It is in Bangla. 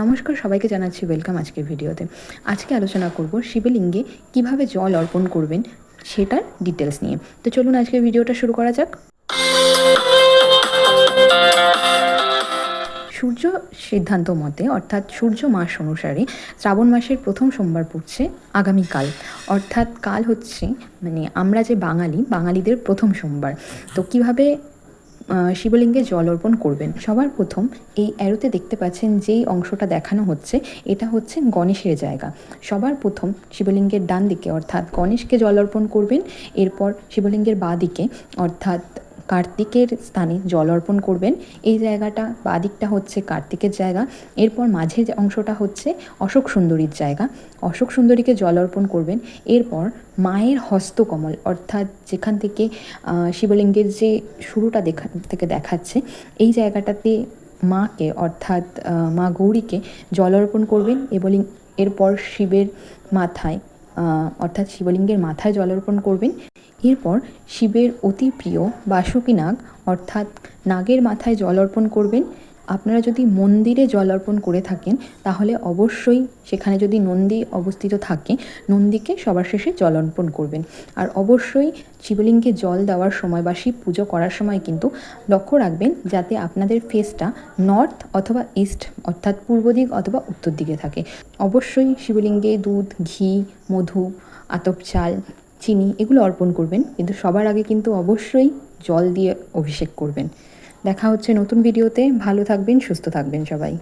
নমস্কার, সবাইকে জানাচ্ছি ওয়েলকাম আজকের ভিডিওতে। আজকে আলোচনা করব শিবলিঙ্গে কীভাবে জল অর্পণ করবেন সেটার ডিটেলস নিয়ে। তো চলুন আজকে ভিডিওটা শুরু করা যাক। সূর্য সিদ্ধান্ত মতে, অর্থাৎ সূর্য মাস অনুসারে শ্রাবণ মাসের প্রথম সোমবার পড়ছে আগামীকাল অর্থাৎ কাল হচ্ছে মানে আমরা যে বাঙালি, বাঙালিদের প্রথম সোমবার। তো কীভাবে শিবলিঙ্গে জল অর্পণ করবেন। সবার প্রথম এই অ্যারোতে দেখতে পাচ্ছেন যেই অংশটা দেখানো হচ্ছে, এটা হচ্ছে গণেশের জায়গা। সবার প্রথম শিবলিঙ্গের ডান দিকে অর্থাৎ গণেশকে জল অর্পণ করবেন, এরপর শিবলিঙ্গের বাঁ দিকে অর্থাৎ কার্তিকের স্থানে জল অর্পণ করবেন। এই জায়গাটা বাঁ দিকটা হচ্ছে কার্তিকের জায়গা। এরপর মাঝের যে অংশটা হচ্ছে অশোক সুন্দরীর জায়গা। অশোক সুন্দরীকে জল অর্পণ করবেন। এরপর মায়ের হস্তকমল, অর্থাৎ যেখান থেকে শিবলিঙ্গের যে শুরুটা দেখা, থেকে দেখাচ্ছে, এই জায়গাটাতে মাকে, অর্থাৎ মা গৌরীকে জল অর্পণ করবেন এবং এরপর শিবের মাথায় অর্থাৎ শিবলিঙ্গের মাথায় জল অর্পণ করবেন। এরপর শিবের অতি প্রিয় বাসুকী নাগ, অর্থাৎ নাগের মাথায় জল অর্পণ করবেন। আপনারা যদি মন্দিরে জল অর্পণ করে থাকেন, তাহলে অবশ্যই সেখানে যদি নন্দী অবস্থিত থাকে, নন্দীকে সবার শেষে জল অর্পণ করবেন। আর অবশ্যই শিবলিঙ্গে জল দেওয়ার সময় বা শিব পুজো করার সময় কিন্তু লক্ষ্য রাখবেন যাতে আপনাদের ফেসটা নর্থ অথবা ইস্ট অর্থাৎ পূর্ব দিক অথবা উত্তর দিকে থাকে। অবশ্যই শিবলিঙ্গে দুধ, ঘি, মধু, আতপ চাল, চিনি এগুলো অর্পণ করবেন। কিন্তু সবার আগে কিন্তু অবশ্যই জল দিয়ে অভিষেক করবেন। দেখা হচ্ছে নতুন ভিডিওতে। ভালো থাকবেন সুস্থ থাকবেন সবাই।